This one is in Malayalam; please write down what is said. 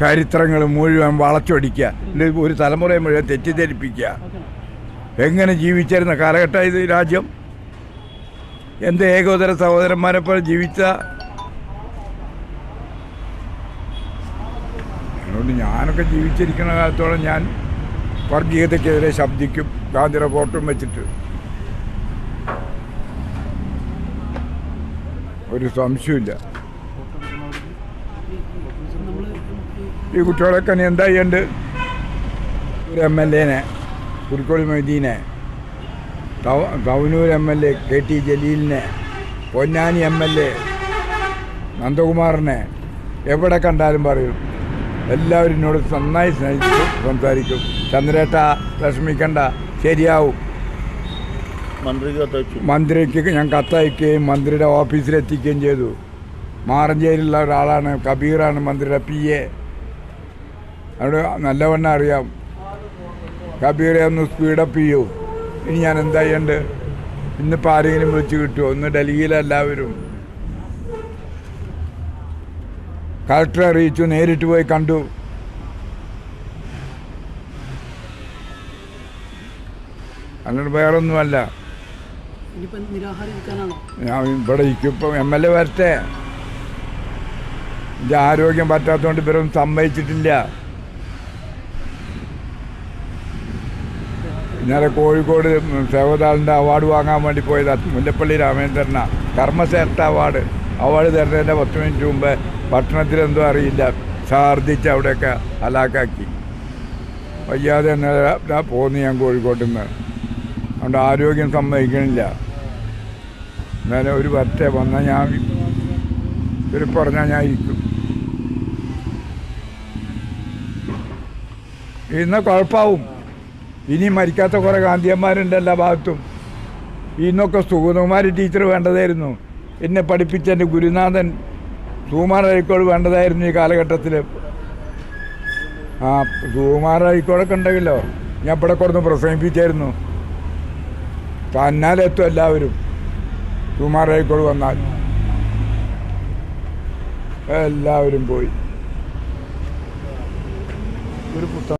ചരിത്രങ്ങൾ മുഴുവൻ വളച്ചൊടിക്കുക. ഒരു തലമുറയെ മുഴുവൻ തെറ്റിദ്ധരിപ്പിക്കുക. എങ്ങനെ ജീവിച്ചിരുന്ന കാലഘട്ടം ഇത് രാജ്യം? എന്ത് ഏകോദര സഹോദരന്മാരെ പോലെ ജീവിച്ച? അതുകൊണ്ട് ഞാനൊക്കെ ജീവിച്ചിരിക്കുന്ന കാലത്തോളം ഞാൻ വർഗീയതയ്ക്കെതിരെ ശബ്ദിക്കും ഗാന്ധി റിപ്പോർട്ടും വെച്ചിട്ട്. ഒരു സംശയമില്ല ഈ കുട്ടികളൊക്കെ ഇനി എന്താ ചെയ്യണ്ട് ഒരു എം എൽ എനെ കുറിക്കോളി മൊയ്തീനെ കൗനൂർ M L A K T ജലീലിനെ Ponnani M L A നന്ദകുമാറിനെ എവിടെ കണ്ടാലും പറയും. എല്ലാവരും എന്നോട് നന്നായി സ്നേഹിച്ചു സംസാരിക്കും. ചന്ദ്രേട്ട വിഷമിക്കണ്ട ശരിയാവും. മന്ത്രിക്ക് ഞാൻ കത്തയക്കുകയും മന്ത്രിയുടെ ഓഫീസിലെത്തിക്കുകയും ചെയ്തു. മാറഞ്ചേരിയിലുള്ള ഒരാളാണ് കബീറാണ് മന്ത്രിയുടെ പി എ. അവിടെ നല്ലവണ്ണം അറിയാം. കബീറെ ഒന്ന് സ്പീഡപ്പ് ചെയ്യൂ. ഇനി ഞാൻ എന്താ ചെയ്യണ്ട്? ഇന്നിപ്പോൾ ആരെങ്കിലും വിളിച്ച് കിട്ടുമോ ഒന്ന് ഡൽഹിയിലെല്ലാവരും കളക്ടറെ അറിയിച്ചു നേരിട്ട് പോയി കണ്ടു. അല്ലാണ്ട് വേറൊന്നുമല്ല. ഞാൻ ഇവിടെ ഇപ്പം എം എൽ എ വരട്ടെ. എന്റെ ആരോഗ്യം പറ്റാത്തതുകൊണ്ട് ഇവരൊന്നും സമ്മതിച്ചിട്ടില്ല. ഇന്നലെ കോഴിക്കോട് സേവതാളിന്റെ അവാർഡ് വാങ്ങാൻ വേണ്ടി പോയതാ മുല്ലപ്പള്ളി രാമേന്ദ്രന. കർമ്മശ്രേഷ്ഠ അവാർഡ്. അവാർഡ് തരുന്നതിന്റെ പത്ത് മിനിറ്റ് മുമ്പ് ഭക്ഷണത്തിലെന്തോ അറിയില്ല. ഛാർജിച്ച് അവിടെയൊക്കെ അലാക്കാക്കി. വയ്യാതെ തന്നെ പോന്നു ഞാൻ കോഴിക്കോട്ടിൽ നിന്ന് അതുകൊണ്ട് ആരോഗ്യം സമ്മതിക്കണില്ല. എന്നാലും ഒരു വരട്ടെ വന്നാൽ ഞാൻ ഒരു പറഞ്ഞാൽ ഞാൻ ഇരിക്കും. ഇന്ന് കുഴപ്പമാവും ഇനി മരിക്കാത്ത കുറേ ഗാന്ധിയന്മാരുണ്ട് എല്ലാ ഭാഗത്തും. ഇന്നൊക്കെ സുഗതകുമാരി ടീച്ചർ വേണ്ടതായിരുന്നു. എന്നെ പഠിപ്പിച്ച എന്റെ ഗുരുനാഥൻ അഴിക്കോട് വേണ്ടതായിരുന്നു ഈ കാലഘട്ടത്തിൽ ആ സുകുമാർ അഴിക്കോടൊക്കെ ഉണ്ടെങ്കിലോ? ഞാൻ ഇവിടെ കുറന്ന് പ്രസംഗിപ്പിച്ചായിരുന്നു. തന്നാലെത്തും എല്ലാവരും. അഴിക്കോട് വന്നാൽ. എല്ലാവരും പോയി. ഒരു പുസ്തകം